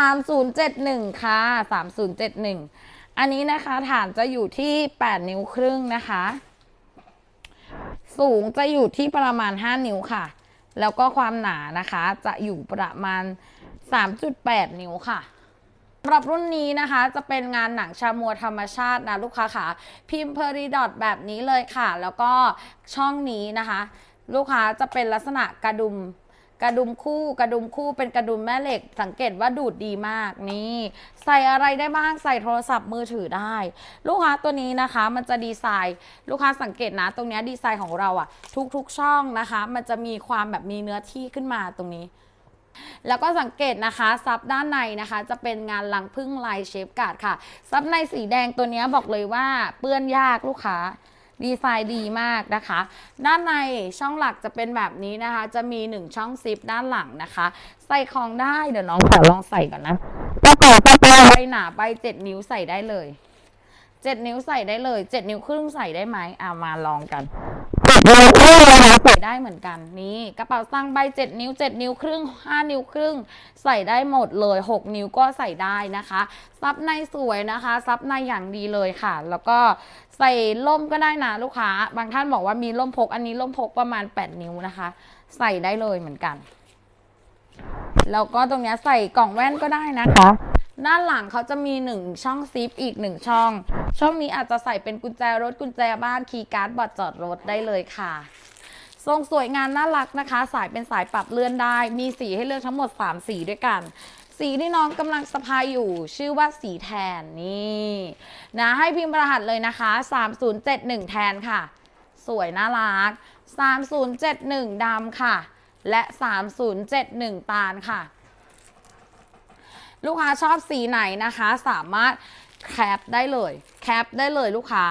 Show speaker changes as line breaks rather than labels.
3071 ค่ะ 3071 อันนี้นะคะฐานจะอยู่ที่ 8 นิ้วครึ่งนะคะ สูงจะอยู่ที่ประมาณ 5 นิ้วค่ะ แล้วก็ความหนานะคะจะอยู่ประมาณ 3.8 นิ้วค่ะสำหรับรุ่นนี้นะคะจะเป็นงานหนังชามัวธรรมชาตินะลูกค้าค่ะ พิมพ์เพอริดอทแบบนี้เลยค่ะ แล้วก็ช่องนี้นะคะ ลูกค้าจะเป็นลักษณะกระดุม กระดุมคู่กระดุมคู่เป็นกระดุมแม่เหล็ก สังเกตว่าดูดดีมากนี่ ใส่อะไรได้บ้างใส่โทรศัพท์มือถือได้ ลูกค้าตัวนี้นะคะมันจะดีไซน์ลูกค้าสังเกตนะ ตรงนี้ดีไซน์ของเราอะทุกๆช่องนะคะ มันจะมีความแบบมีเนื้อที่ขึ้นมาตรงนี้แล้วก็สังเกตนะคะซับด้านในนะคะ จะเป็นงานลังพึ่งลายเชฟกาดค่ะ ซับในสีแดงตัวนี้บอกเลยว่าเปื้อนยากลูกค้า ดีไซน์ดีมากนะคะ ด้านในช่องหลักจะเป็นแบบนี้นะคะ จะมี 1 ช่องซิปด้านหลังนะคะ ใส่ของได้เดี๋ยวน้องขอลองใส่ก่อนนะกระเป๋ากระเป๋าใบหนาไป 7 นิ้วใส่ได้เลย 7 นิ้วใส่ได้เลย 7 นิ้วครึ่งใส่ได้ไหมอ่ามาลองกัน 7นิ้วครึ่งนะคะใส่ได้เหมือนกันนี่กระเป๋าตังค์ใบ 7 นิ้ว 7 นิ้วครึ่ง 5 นิ้วครึ่ง ใส่ได้หมดเลย 6 นิ้วก็ใส่ได้นะคะซับในสวยนะคะซับในอย่างดีเลยค่ะ แล้วก็ใส่ล่มก็ได้นะลูกค้า บางท่านบอกว่ามีล่มพก อันนี้ล่มพกประมาณ 8 นิ้วนะคะ ใส่ได้เลยเหมือนกัน แล้วก็ตรงเนี้ยใส่กล่องแว่นก็ได้นะคะ ด้านหลังเขาจะมี 1 ช่องซิปอีก 1 ช่อง ช่องนี้อาจจะใส่เป็นกุญแจรถกุญแจบ้านคีย์การ์ดบัตรจอดรถได้เลยค่ะทรงสวยงามน่ารักนะคะ สายเป็นสายปรับเลื่อนได้ มีสีให้เลือกทั้งหมด 3 สีด้วยกัน สีที่น้องกำลังสะพายอยู่ ชื่อว่าสีแทนนี่นะให้พิมพ์รหัสเลยนะคะ 3071 แทนค่ะ สวยน่ารัก 3071ดำค่ะ และ 3071 ตาลค่ะ ลูกค้าชอบสีไหนนะคะ สามารถ แคปได้เลย แคปได้เลยลูกค้า